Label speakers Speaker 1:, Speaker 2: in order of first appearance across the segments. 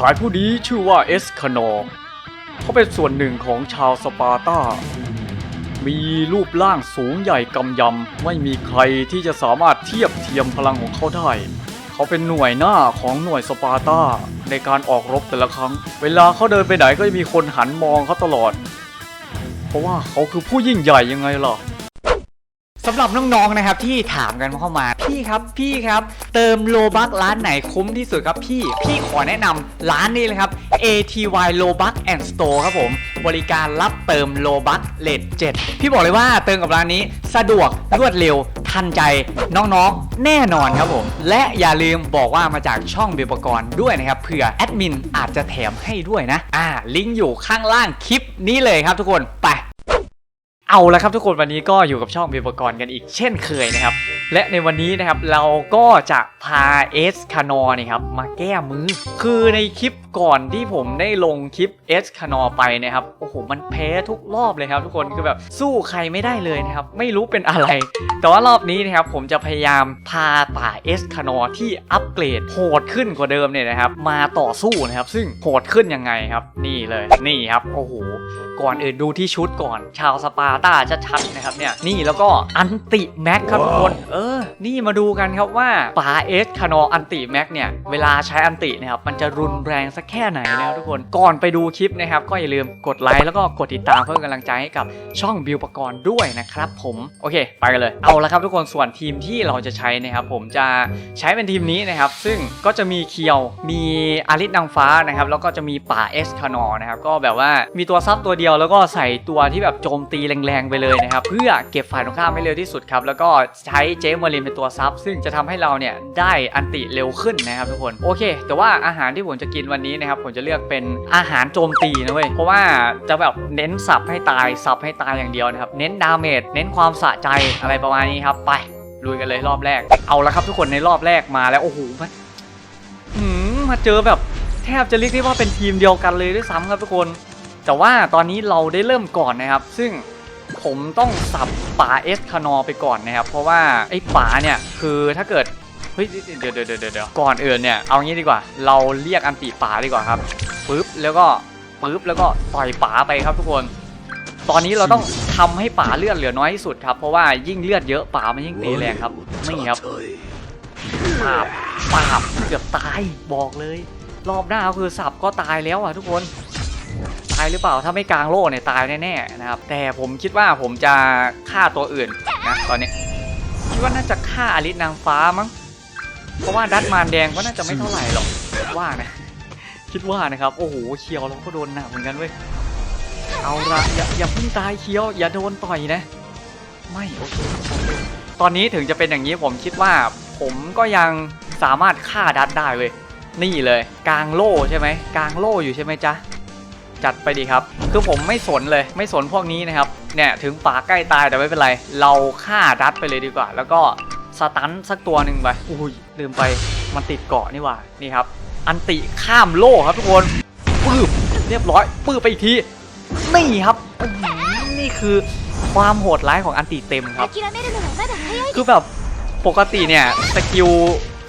Speaker 1: ชายผู้นี้ชื่อว่าเอสคานอเขาเป็นส่วนหนึ่งของชาวสปาร์ตา มีรูปร่างสูงใหญ่กำยำ ไม่มีใครที่จะสามารถเทียบเทียมพลังของเขาได้ เขาเป็นหน่วยหน้าของหน่วยสปาร์ตา ในการออกรบแต่ละครั้ง เวลาเขาเดินไปไหนก็จะมีคนหันมองเขาตลอด เพราะว่าเขาคือผู้ยิ่งใหญ่ยังไงล่ะ
Speaker 2: สำหรับน้องๆนะครับที่ถามกันเข้ามาพี่ครับพี่ครับ เติมโลบักร้านไหนคุ้มที่สุดครับพี่พี่ขอแนะนำร้านนี้เลยครับ ATY l o b u c and Store ครับผม บริการรับเติมโลบักเลท7พี่บอกเลยว่าเติมกับร้านนี้สะดวกรวดเร็วทันใจน้องๆ แน่นอนครับผม และอย่าลืมบอกว่ามาจากช่องเบลปกรณ์ด้วยนะครับเผื่อแอดมินอาจจะแถมให้ด้วยนะ อ่า ลิงก์อยู่ข้างล่างคลิปนี้เลยครับทุกคนไป เอาละครับทุกคนวันนี้ก็อยู่กับช่องเบปกรณ์กันอีกเช่นเคยนะครับ และในวันนี้นะครับเราก็จะพาเอสคานอนี่ครับมาแก้มือ คือในคลิปก่อนที่ผมได้ลงคลิปเอสคานอไปนะครับโอ้โหมันแพ้ทุกรอบเลยครับ ทุกคนคือแบบสู้ใครไม่ได้เลยนะครับไม่รู้เป็นอะไร แต่ว่ารอบนี้นะครับผมจะพยายามพาป่าเอสคานอที่อัปเกรดโหดขึ้นกว่าเดิมเนี่ยนะครับมาต่อสู้นะครับซึ่งโหดขึ้นยังไงครับ นี่เลยนี่ครับโอ้โหก่อนอื่นดูที่ชุดก่อนชาวสปาร์ตาชัดๆนะครับเนี่ยนี่แล้วก็อันติแม็กครับทุกคนเออ นี่มาดูกันครับว่าป่าเอสคานออันติแม็กเนี่ยเวลาใช้อันตินะครับมันจะรุนแรงสักแค่ไหนนะครับทุกคนก่อนไปดูคลิปนะครับก็อย่าลืมกดไลค์แล้วก็กดติดตามเพื่อเป็นกำลังใจให้กับช่องบิวปกรณ์ด้วยนะครับผมโอเค ไปกันเลยเอาละครับทุกคนส่วนทีมที่เราจะใช้นะครับผมจะใช้เป็นทีมนี้นะครับซึ่งก็จะมีเคียวมีอาริสนางฟ้านะครับแล้วก็จะมีป่าเอสคานอนะครับก็แบบว่ามีตัวซับตัวเดียวแล้วก็ใส่ตัวที่แบบโจมตีแรงๆไปเลยนะครับเพื่อเก็บฝ่ายตรงข้ามให้เร็วที่สุดครับแล้วก็ใช้เจมเมอรินเป็นตัวซับซึ่งจะทำให้เราเนี่ยได้อันติเร็วขึ้นนะครับทุกคนโอเค แต่ว่าอาหารที่ผมจะกินวันนี้นะครับผมจะเลือกเป็นอาหารโจมตีนะเว้ยเพราะว่าจะแบบเน้นสับให้ตายสับให้ตายอย่างเดียวนะครับเน้นดาเมจเน้นความสะใจอะไรประมาณนี้ครับไปลุยกันเลยรอบแรก เอาละครับทุกคนในรอบแรกมาแล้วโอ้โหมันมาเจอแบบแทบจะเรียกได้ว่าเป็นทีมเดียวกันเลยด้วยซ้ำครับทุกคน แต่ว่าตอนนี้เราได้เริ่มก่อนนะครับ ซึ่งผมต้องสับป่าเอสคานอไปก่อนนะครับ เพราะว่าไอ้ป่าเนี่ยคือถ้าเกิดเฮ้ยเดี๋ยวเดี๋ยวเดี๋ยวเดี๋ยวก่อนอื่นเนี่ยเอางี้ดีกว่า เราเรียกอันติป่าดีกว่าครับปึ๊บแล้วก็ปึ๊บแล้วก็ต่อยป่าไปครับทุกคน ตอนนี้เราต้องทำให้ป่าเลือดเหลือน้อยที่สุดครับเพราะว่ายิ่งเลือดเยอะป่ามันยิ่งตีแรงครับนี่ครับป่าบปาเกือบตายบอกเลย รอบหน้าคือสับก็ตายแล้วอะทุกคน หรือเปล่าถ้าไม่กลางโล่เนี่ยตายแน่ๆนะครับแต่ผมคิดว่าผมจะฆ่าตัวอื่นนะตอนนี้คิดว่าน่าจะฆ่าอลิสนางฟ้ามั้งเพราะว่าดัตมารแดงก็น่าจะไม่เท่าไหร่หรอกว่านะคิดว่านะครับโอ้โหเคียวเราก็โดนหนักเหมือนกันเว้ยเอาละอย่าอย่าเพิ่งตายเคียวอย่าโดนต่อยนะ ไม่โอเคตอนนี้ถึงจะเป็นอย่างนี้ผมคิดว่า ผมก็ยังสามารถฆ่าดัตได้เว้ยนี่เลย กลางโล่ใช่ไหมกลางโล่อยู่ใช่ไหมจ๊ะ จัดไปดีครับ คือผมไม่สนเลยไม่สนพวกนี้นะครับ เนี่ยถึงป่าใกล้ตายแต่ไม่เป็นไร เราฆ่าดัดไปเลยดีกว่า แล้วก็สตันสักตัวหนึ่งไปอุ้ยลืมไปมันติดเกาะนี่ว่านี่ครับ อันติข้ามโลกครับทุกคนปื้บเรียบร้อยปื้บไปอีกทีนี่ครับนี่คือความโหดร้ายของอันติเต็มครับ คือแบบปกติเนี่ยสกิล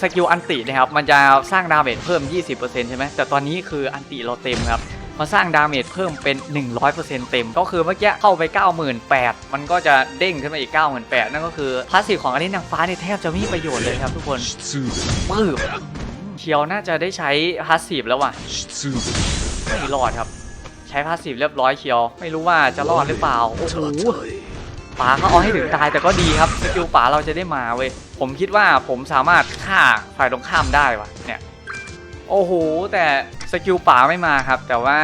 Speaker 2: สกิลอันตินะครับมันจะสร้างดาเมจเพิ่ม 20%ใช่ไหมแต่ตอนนี้คืออันติเราเต็มครับ มาสร้างดาเมจเพิ่มเป็น 100%เต็ม ก็คือเมื่อกี้เข้าไป 98,000 มันก็จะเด้งขึ้นมาอีก 98,000 นั่นก็คือพาสซีฟของอันนี้นางฟ้าเนี่ยแทบจะไม่มีประโยชน์เลยครับทุกคนปื้บเคียวน่าจะได้ใช้พาสซีฟแล้วว่ะไม่รอดครับ ใช้พาสซีฟเรียบร้อยเคียว ไม่รู้ว่าจะรอดหรือเปล่าโอ้โหป๋าเขาเอาให้ถึงตายแต่ก็ดีครับสกิลป๋าเราจะได้มาเว้ยผมคิดว่าผมสามารถฆ่าฝ่ายตรงข้ามได้ว่ะเนี่ยโอ้โหแต่ สกิลป๋าไม่มาครับ แต่ว่า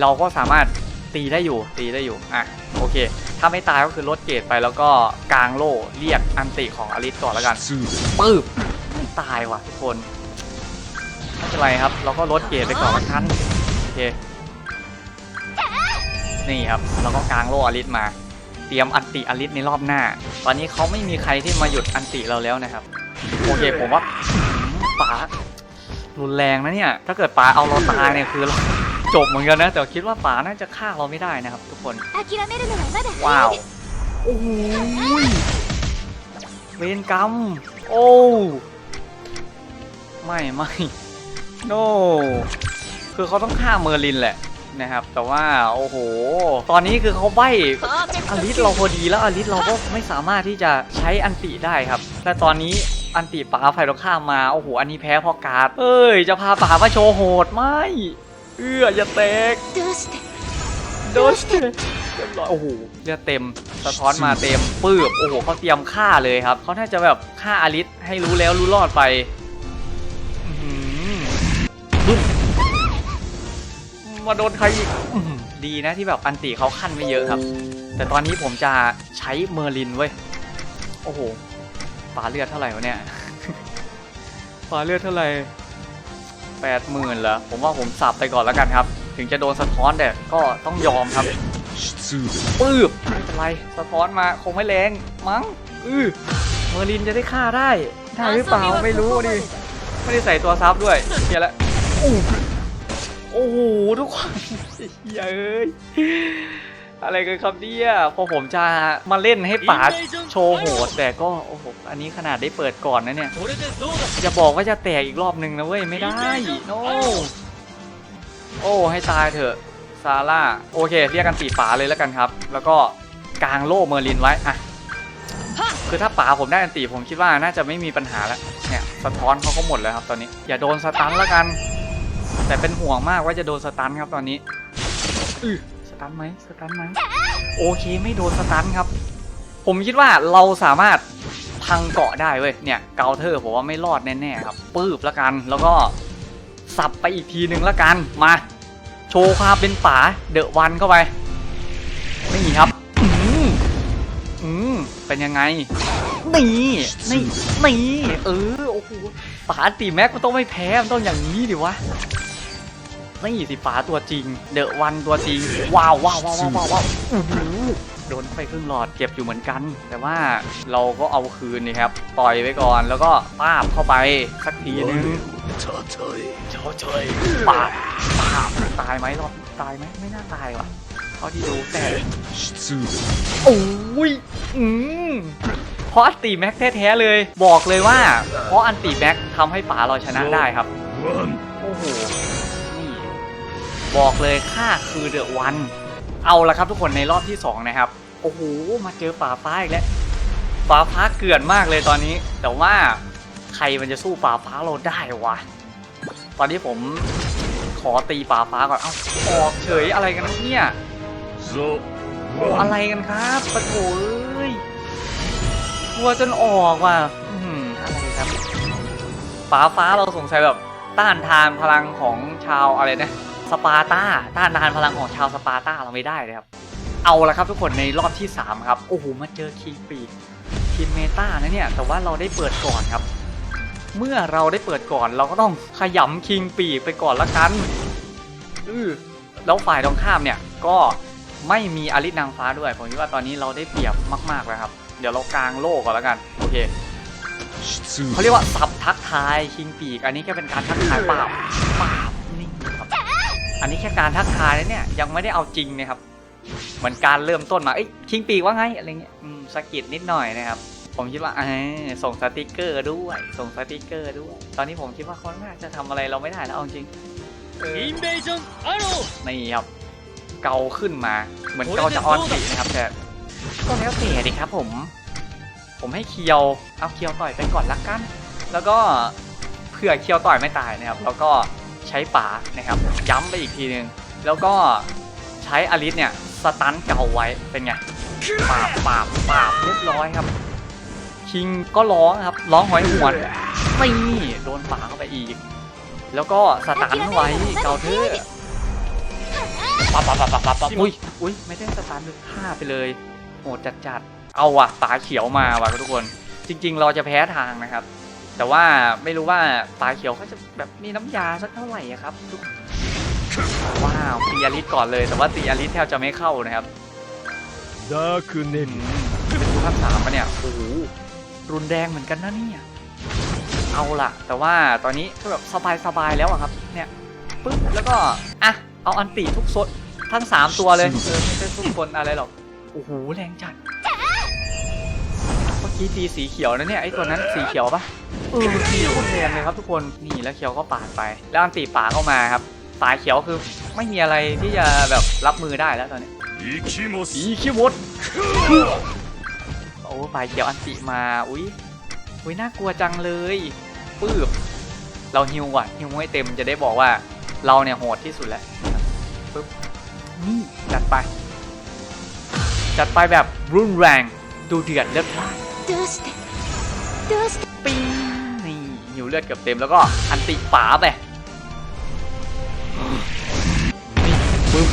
Speaker 2: เราก็สามารถตีได้อยู่ตีได้อยู่อะโอเค ถ้าไม่ตายก็คือลดเกรดไปแล้วก็กลางโล่เรียกอันติของอลิสก่อนแล้วกันปึ๊บไม่ตายว่ะทุกคนไม่เป็นไรครับ เราก็ลดเกรดไปก่อนละกันโอเคนี่ครับเราก็กลางโล่อลิสมา เตรียมอันติอลิสในรอบหน้า ตอนนี้เขาไม่มีใครที่มาหยุดอันติเราแล้วนะครับ โอเคผมว่าป๋า รุนแรงนะเนี่ย ถ้าเกิดป๋าเอาเราตายเนี่ยคือจบเหมือนกันนะ แต่คิดว่าป๋าน่าจะฆ่าเราไม่ได้นะครับ ทุกคน ว้าวโอ้ยเวนกรรม โอ้ ไม่ไม่โน no. คือเขาต้องฆ่าเมอร์ลินแหละนะครับ แต่ว่าโอ้โห ตอนนี้คือเขาใบอลิสเราพอดีแล้วอลิสเราก็ไม่สามารถที่จะใช้อันติได้ครับ แต่ตอนนี้ อันติป่าไฟาตรงข้ามมา โอ้โห อันนี้แพ้เพราะการ์ดเอ้ย จะพาป่ามาโชว์โหดไหมเอื้ออย่าเตกโดสเตโอ้โหเลือดเต็ม สะท้อนมาเต็มปื้บโอ้โหเขาเตรียมฆ่าเลยครับ เขาน่าจะแบบฆ่าอาริสให้รู้แล้วรู้รอดไปบึ้มมาโดนใครอีกดีนะที่แบบอันติเขาขั้นไม่เยอะครับ แต่ตอนนี้ผมจะใช้เมอร์ลินเว้ย โอ้โห ปาเลือดเท่าไหร่วะเนี่ยปาเลือดเท่าไหร่แปดหมื่นเหรอผมว่าผมสับไปก่อนแล้วกันครับ ถึงจะโดนสะท้อนแต่ก็ต้องยอมครับ
Speaker 3: 失礼
Speaker 2: ปืบไม่เป็นไรสะท้อนมาคงไม่แรงมั้งอือเมอร์ลินจะได้ฆ่าได้ได้หรือเปล่าไม่รู้ดิไม่ได้ใส่ตัวซับด้วยเฮียละอู้โอ้โหทุกคนเฮียเอ้ยอะไรกันครับเนี่ยพอผมจะมาเล่นให้ป๋าโชว์โหด แต่ก็โอ้โหอันนี้ขนาดได้เปิดก่อนนะเนี่ยอย่าบอกว่าจะแตกอีกรอบนึงนะเว้ยไม่ได้โนโอ้ให้ตายเถอะซาร่าโอเค เรียกกันตีป๋าเลยแล้วกันครับ แล้วก็กางโล่เมอร์ลินไว้อะคือถ้าป๋าผมได้อันตีผมคิดว่าน่าจะไม่มีปัญหาแล้วเนี่ยสะท้อนเขาก็หมดแล้วครับตอนนี้ อย่าโดนสตันแล้วกัน แต่เป็นห่วงมากว่าจะโดนสตันครับตอนนี้อือส ตันไหมสตันไหมโอเคไม่โดนสตันครับ ผมคิดว่าเราสามารถพังเกาะได้เว้ยเนี่ยเกาเทอร์ผมว่าไม่รอดแน่ๆครับปืบแล้วกันแล้วก็สับไปอีกทีหนึ่งแล้วกันมา โชว์ความเป็นป๋าเดอะวันเข้าไปนี่ครับอืมอืมเป็นยังไง นี่ นี่ นี่ เออ โอ้โหป๋าตีแม็กมันต้องไม่แพ้ มันต้องอย่างนี้ดิวะ นี่สีฟ้าตัวจริง เดอะวันตัวจริง ว้าวว้าวว้าวว้าวว้าวโดนไปครึ่งหลอดเก็บอยู่เหมือนกัน แต่ว่าเราก็เอาคืนนี่ครับ ต่อยไปก่อนแล้วก็ป้าบเข้าไปสักทีนึง
Speaker 3: ชอชอย
Speaker 2: ชอยป้าป้าตายไหมรอบตายไหมไม่น่าตายว่ะเท่าที่ดูแต่โอ้ยอืมเพราะอันตีแม็กแท้ๆเลย บอกเลยว่า เพราะอันตีแม็กทำให้ป๋าเราชนะได้ครับโอ้โห บอกเลยค่าคือเดอะวัน เอาละครับทุกคนในรอบที่ 2 นะครับ โอ้โห มาเจอป่าฟ้าอีกแล้วป่าฟ้าเกลื่อนมากเลยตอนนี้ แต่ว่าใครมันจะสู้ป่าฟ้าเราได้วะ ตอนนี้ผมขอตีป่าฟ้าก่อน เอ้าออกเฉยอะไรกันเนี่ยโอ้อะไรกันครับปะโถเอ้ยกลัวจนออกว่ะอื้อะไรครับฟ้าฟ้าเราสงสัยแบบต้านทานพลังของชาวอะไรนะ สปาร์ตาต้านทานพลังของชาวสปาร์ตาเราไม่ได้เลยครับ เอาละครับทุกคนในรอบที่ 3 ครับ โอ้โห มาเจอคิงปีทีมเมตานะเนี่ย แต่ว่าเราได้เปิดก่อนครับ เมื่อเราได้เปิดก่อนเราก็ต้องขยำคิงปีกไปก่อนละกันอือแล้วฝ่ายตรงข้ามเนี่ยก็ไม่มีอลิสนางฟ้าด้วย ผมคิดว่าตอนนี้เราได้เปรียบมากๆแล้วครับ เดี๋ยวเรากางโล่ก่อนแล้วกัน โอเคเขาเรียกว่าสับทักทายคิงปีก อันนี้แค่เป็นการทักทายเปล่าเปล่าบ อันนี้แค่การทักทายนะเนี่ยยังไม่ได้เอาจริงนะครับ เหมือนการเริ่มต้นมาเอ้ยคิงปีว่าไงอะไรเงี้ยสกิดนิดหน่อยนะครับ ผมคิดว่าส่งสติกเกอร์ด้วย ส่งสติกเกอร์ด้วย ตอนนี้ผมคิดว่าคขน่าจะทำอะไรเราไม่ได้แล้วเอาจริงอิ
Speaker 4: นเวชั่นอารู
Speaker 2: นี่ครับเกาขึ้นมา เหมือนเกาจะออนสีนะครับแต่ก็แล้วสียดิครับผม ผมให้เคียวเอาเคียวต่อยไปก่อนละกัน แล้วก็เผื่อเคียวต่อยไม่ตายนะครับ แล้วก็ ใช้ป่านะครับ ย้ำไปอีกทีนึง แล้วก็ใช้อลิสเนี่ยสตันเก่าไว้เป็นไงปาบปาบปาบเรียบร้อยครับ คิงก็ร้องครับ ร้องหอยหวนนี่โดนป่าเข้าไปอีก แล้วก็สตันไว้เกาเทอปับปับปับปับปับปับอุ้ยอุ้ยไม่ได้สตาร์ทเลยฆ่าไปเลยโหดจัดจัดเอาว่ะตาเขียวมาว่ะทุกคน จริง ๆ เราจะแพ้ทางนะครับ แต่ว่าไม่รู้ว่าปลาเขียวเขาจะแบบมีน้ำยาสักเท่าไหร่ครับ ว้าวตีอาริสก่อนเลย แต่ว่าตีอาริสแทบจะไม่เข้านะครับ
Speaker 3: ดาคื
Speaker 2: อ
Speaker 3: เน้
Speaker 2: นเป็นภาพสามปะเนี่ยโอ้โหรุนแรงเหมือนกันนะเนี่ยเอาล่ะ แต่ว่าตอนนี้แบบสบายๆแล้วอะครับ เนี่ยปึ๊บแล้วก็อะเอาอันตีทุกโซนทั้ง 3 ตัวเลยไม่ใช่ทุกคนอะไรหรอกโอ้โหแรงจัด กี้ตีสีเขียวนะเนี่ยไอ้ตัวนั้นสีเขียวปะเออตีโคตแทนเลยครับทุกคนนี่แล้วเขียวก็ปาดไป แล้วอันตีปาเข้ามาครับสายเขียวคือไม่มีอะไรที่จะแบบรับมือได้แล้วตอนนี้
Speaker 3: อีคิม
Speaker 1: ด
Speaker 3: อี
Speaker 1: คิมด
Speaker 2: โอ้สายเขียวอันตีมาอุ้ยอุ้ยน่ากลัวจังเลยปื๊บเราฮิวว่ะฮิวให้เต็มจะได้บอกว่าเราเนี่ยโหดที่สุดแล้วปึ๊บนี่จัดไป จัดไปแบบรุนแรงดูเดือดเลือดพลาน
Speaker 5: どうしてどうして
Speaker 2: ปิ้งนี่หิวเลือดเกือบเต็มแล้วก็อันติป๋าไปนี่ปึ๊บ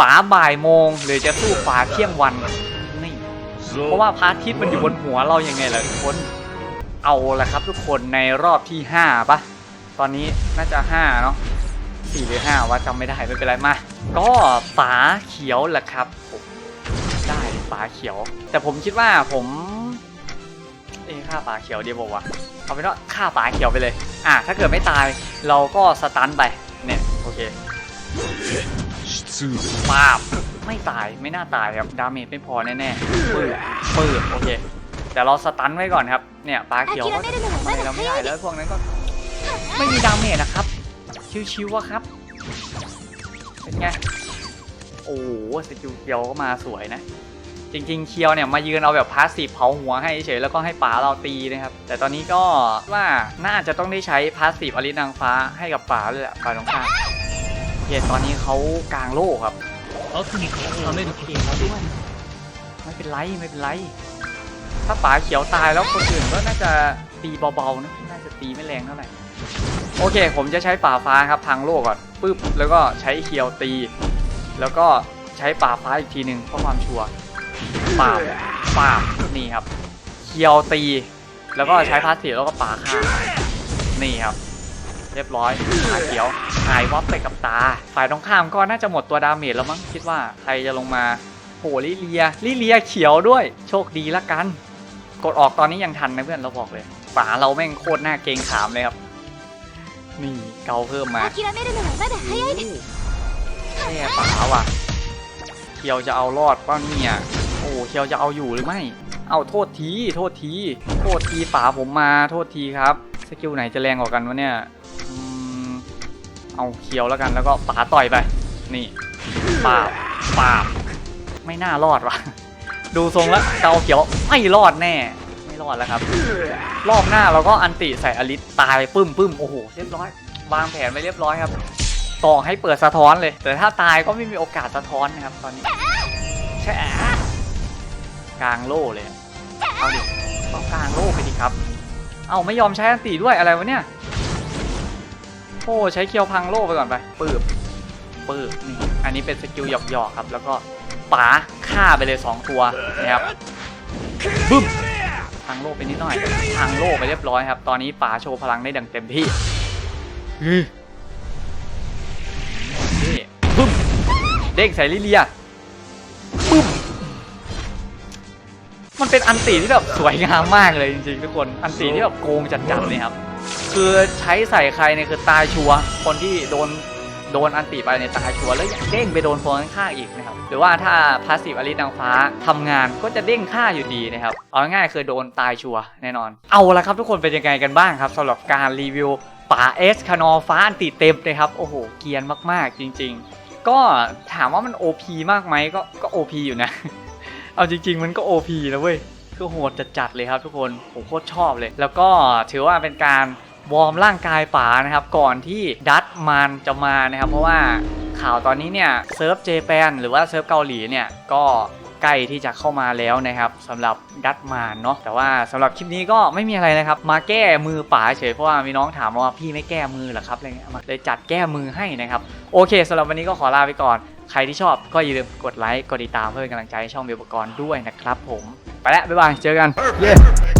Speaker 2: ป๋าบ่ายโมงหรือจะสู้ป๋าเที่ยงวันนี่ เพราะว่าพระอาทิตย์มันอยู่บนหัวเรายังไงล่ะทุกคน เอาละครับทุกคนในรอบที่ 5ปะตอนนี้น่าจะ 5 เนาะสี่หรือ5ว่าจำไม่ได้ไม่เป็นไรมา ก็ฝาเขียวแหละครับผม ปลาเขียว แต่ผมคิดว่าผมเอ้ฆ่าปลาเขียวเดียบอกว่าเอาไปเนาะาฆ่าปลาเขียวไปเลย อะถ้าเกิดไม่ตายเราก็สตันไปเนี่ยโอเคปาบไม่ตายไม่น่าตายครับดาเมจไม่พอแน่ๆปืดปืดโอเคแต่เราสตันไว้ก่อนครับเนี่ยปลาเขียวก็ไม่เราไม่ได้แล้วพวกนั้นก็ไม่มีดาเมจนะครับ ชิวๆวะครับ เป็นไง โอ้สกิลเกียวก็มาสวยนะ จริงๆเคียวเนี่ยมายืนเอาแบบพาสซีฟเผาหัวให้เฉยแล้วก็ให้ป๋าเราตีนะครับ แต่ตอนนี้ก็ว่าน่าจะต้องได้ใช้พาสซีฟอลินางฟ้าให้กับป๋าเลยแหละป๋าน้องข้างเยตอนนี้เขากลางโลกครับ
Speaker 3: เขาสนิ
Speaker 2: ทเขาเล่นเกมแล้วด้วยไม่เป็นไรไม่เป็นไร ถ้าป๋าเขียวตายแล้วคนอื่นก็น่าจะตีเบาๆนะน่าจะตีไม่แรงเท่าไหร่โอเค ผมจะใช้ป๋าฟ้าครับพังโลกก่อนปึ๊บแล้วก็ใช้เคียวตี แล้วก็ใช้ป่าฟ้าอีกทีหนึ่งเพราะความชัวร์ ปาบปาบนี่ครับเคียวตี แล้วก็ใช้พาสซีแล้วก็ปาฆ่านี่ครับ เรียบร้อยหาเขียวหายวับไปกับตา ฝ่ายตรงข้ามก็น่าจะหมดตัวดาเมจแล้วมั้งคิดว่าใครจะลงมาโหลิเลียลิเลียเขียวด้วย โชคดีละกัน กดออกตอนนี้ยังทันนะเพื่อนเราบอกเลยป่าเราแม่งโคตรหน้าเกงขามเลยครับ นี่เกาเพิ่มมาแค่ป่าว่ะเขียวจะเอารอดป้าเนี่ย อ้เคียวจะเอาอยู่หรือไม่ เอาโทษทีโทษทีโทษทีป่าผมมาโทษทีครับสกิลไหนจะแรงกว่ากันวะเนี่ยเอาเคียวแล้วกันแล้วก็ป่าต่อยไป นี่ป่าบป่าบไม่น่ารอดว่ะ ดูทรงแล้วเกาเขียวไม่รอดแน่ ไม่รอดแล้วครับ รอบหน้าเราก็อันติใส่อลิสตายปึ้มปึ้มโอ้โหเรียบร้อยวางแผนไว้เรียบร้อยครับต่อให้เปิดสะท้อนเลย แต่ถ้าตายก็ไม่มีโอกาสสะท้อนนะครับตอนนี้แช่ กลางโล่เลยเอาดิต้องกลางโล่ไปดิครับ เอาไม่ยอมใช้อันตีด้วยอะไรวะเนี่ยโอ้ใช้เคียวพังโล่ไปก่อนไปปืบปืบนี่อันนี้เป็นสกิลหยอกๆครับ แล้วก็ป๋าฆ่าไปเลย 2 ตัวนะครับบึ้มพังโล่ไปนิดหน่อยพังโล่ไปเรียบร้อยครับ ตอนนี้ป๋าโชว์พลังได้ดังเต็มที่นี่ปึ้มเด้งใส่ลิเลียปึ้ม มันเป็นอันตีที่แบบสวยงามมากเลยจริงๆทุกคน อันตีที่แบบโกงจัดๆเลยครับ คือใช้ใส่ใครเนี่ยคือตายชัวคนที่โดนโดนอันติไปเนี่ยตายชัวแล้วยังเด้งไปโดนฟองข้างอีกนะครับ หรือว่าถ้าพาสซีฟอลิสนางฟ้าทำงานก็จะเด้งค่าอยู่ดีนะครับ เอาง่ายๆคือโดนตายชัวแน่นอน เอาละครับทุกคนเป็นยังไงกันบ้างครับสำหรับการรีวิวป่าเอสคานอฟ้าอันติเต็มนะครับ โอ้โห เกียนมากๆจริง ๆ ก็ถามว่ามัน OP มากไหมก็ก็ OP อยู่นะ เอาจริง ๆ มันก็ OP นะเว้ยคือโหดจัดๆเลยครับทุกคนผมโคตรชอบเลย แล้วก็ถือว่าเป็นการวอร์มร่างกายป๋านะครับ ก่อนที่ดัตมันจะมานะครับ เพราะว่าข่าวตอนนี้เนี่ยเซิร์ฟเจแปนหรือว่าเซิร์ฟเกาหลีเนี่ยก็ใกล้ที่จะเข้ามาแล้วนะครับสำหรับดัตมานเนาะแต่ว่าสำหรับคลิปนี้ก็ไม่มีอะไรนะครับ มาแก้มือป๋าเฉยเพราะว่ามีน้องถามมาว่าพี่ไม่แก้มือหรอครับอะไรเงี้ยมาเลยจัดแก้มือให้นะครับ โอเคสำหรับวันนี้ก็ขอลาไปก่อน ใครที่ชอบก็อย่าลืมกดไลค์ กดติดตามเพื่อเป็นกำลังใจให้ช่องเบลปกรณ์ด้วยนะครับผม ไปแล้วบ๊ายบาย เจอกัน
Speaker 3: Perfect.